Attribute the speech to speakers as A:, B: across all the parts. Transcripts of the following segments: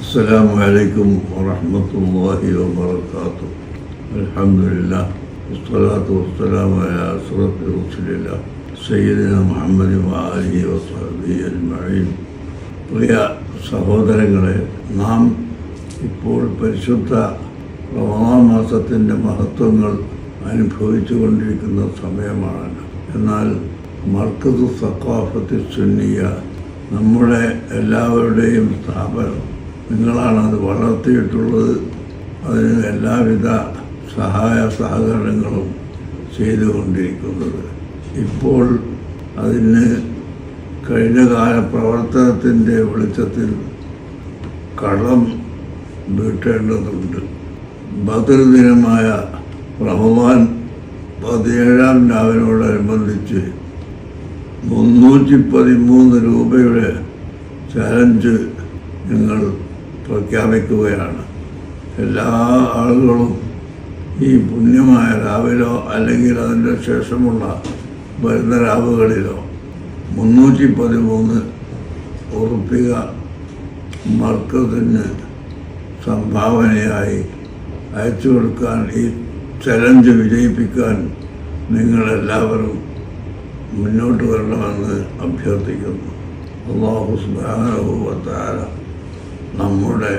A: السلام عليكم ورحمة الله وبركاته الحمد لله والصلاة والسلام على أشرف رسول الله سيدنا محمد وآله وصحبه أجمعين പ്രിയ സഹോദരങ്ങളെ നാം ഇപ്പോൾ പരിശുദ്ധ റമദാൻ മാസത്തിൻ്റെ മഹത്വങ്ങൾ അനുഭവിച്ചു കൊണ്ടിരിക്കുന്ന സമയമാണ് എന്നാൽ മർക്കസ് സക്കാഫത്ത് സുന്നിയ നമ്മുടെ എല്ലാവരുടെയും സ്ഥാപനം നിങ്ങളാണ് അത് വളർത്തിയിട്ടുള്ളത്. അതിന് എല്ലാവിധ സഹായ സഹകരണങ്ങളും ചെയ്തുകൊണ്ടിരിക്കുന്നത്. ഇപ്പോൾ അതിന് കഴിഞ്ഞകാല പ്രവർത്തനത്തിന്റെ വെളിച്ചത്തിൽ കടം വീട്ടേണ്ടതുണ്ട്. ഭദ്രദിനമായ ദിനമായ റഹ്മാൻ പതിനേഴാം രാവിനോടനുബന്ധിച്ച് മുന്നൂറ്റി പതിമൂന്ന് രൂപയുടെ ചലഞ്ച് ഞങ്ങൾ പ്രഖ്യാപിക്കുകയാണ്. എല്ലാ ആളുകളും ഈ പുണ്യമായ രാവിലോ അല്ലെങ്കിൽ അതിന്റെ ശേഷമുള്ള വരുന്ന രാവുകളിലോ മുന്നൂറ്റി പതിമൂന്ന് ഉറപ്പിക മർക്കത്തിന് സംഭാവനയായി അയച്ചു കൊടുക്കാൻ ഈ ചലഞ്ച് വിജയിപ്പിക്കാൻ നിങ്ങളെല്ലാവരും മുന്നോട്ട് വരണമെന്ന് അഭ്യർത്ഥിക്കുന്നു. അള്ളാഹു സുബാനുഭവത്താര നമ്മുടെ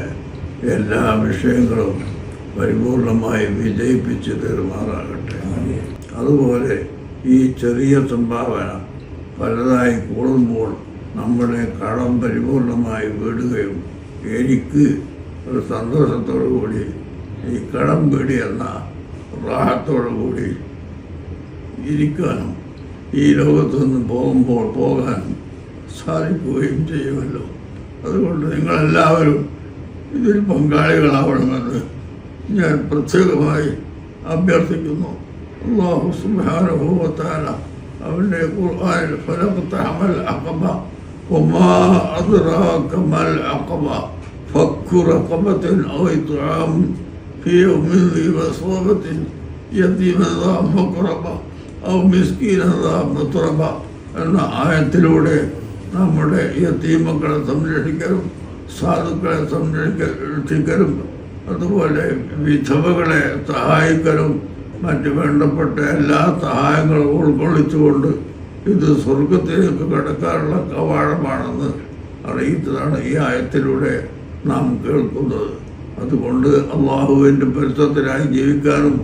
A: എല്ലാ വിഷയങ്ങളും പരിപൂർണമായി വിജയിപ്പിച്ച് തീർമാറാകട്ടെ അതുപോലെ ഈ ചെറിയ സംഭാവന പലതായി കൂടുമ്പോൾ നമ്മുടെ കടം പരിപൂർണമായി വീടുകയും എനിക്ക് ഒരു സന്തോഷത്തോടു കൂടി ഈ കടം വീടി എന്ന റാഹത്തോടു കൂടി ഇരിക്കാനും ഈ ലോകത്തു നിന്ന് പോകുമ്പോൾ പോകാൻ സാധിക്കുകയും ചെയ്യുമല്ലോ. അതുകൊണ്ട് നിങ്ങളെല്ലാവരും ഇതിൽ പങ്കാളികളാവണമെന്ന് ഞാൻ പ്രത്യേകമായി അഭ്യർത്ഥിക്കുന്നു അള്ളാഹു സുബാനുഭവത്താല അവൻ്റെ ഖുർആനിൽ ഫലകത്ത് അമൽ അഖബ وما أدراك ما العقبة فك رقبة أو إطعام في يوم ذي مسغبة يتيما ذا مقربة ഔ മിസ്കീനത മത്തുറബ എന്ന ആയത്തിലൂടെ നമ്മുടെ യത്തീമക്കളെ സംരക്ഷിക്കലും സാധുക്കളെ സംരക്ഷിക്കലും അതുപോലെ വിധവകളെ സഹായിക്കലും മറ്റ് വേണ്ടപ്പെട്ട എല്ലാ സഹായങ്ങളും ഉൾക്കൊള്ളിച്ചുകൊണ്ട് ഇത് സ്വർഗത്തിലേക്ക് കടക്കാനുള്ള കവാടമാണെന്ന് അറിയിച്ചതാണ് ഈ ആയത്തിലൂടെ നാം കേൾക്കുന്നത്. അതുകൊണ്ട് അള്ളാഹുവിന്റെ പൊരുത്തത്തിനായി ജീവിക്കാനും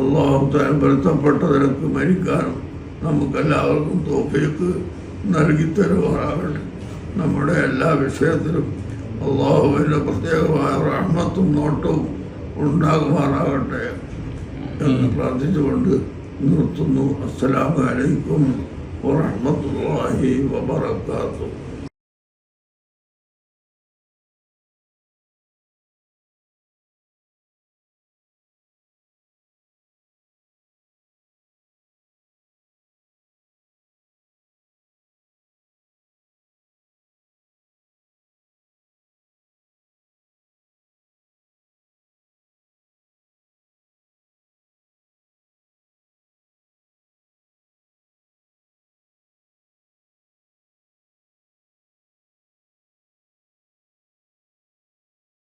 A: അള്ളാഹു താൻ പൊരുത്തപ്പെട്ടതിനൊക്കെ മരിക്കാനും നമുക്കെല്ലാവർക്കും തോഫിക്ക് നൽകി തരുമാറാകട്ടെ നമ്മുടെ എല്ലാ വിഷയത്തിലും അള്ളാഹുവിന്റെ പ്രത്യേകമായ റഹ്മത്തും നോട്ടവും ഉണ്ടാകുമാറാകട്ടെ എന്ന് പ്രാർത്ഥിച്ചുകൊണ്ട് നിർത്തുന്നു. അസ്സലാമലൈക്കും അലൈക്കും വറഹ്മത്തുള്ളാഹി വബറകാതുഹു.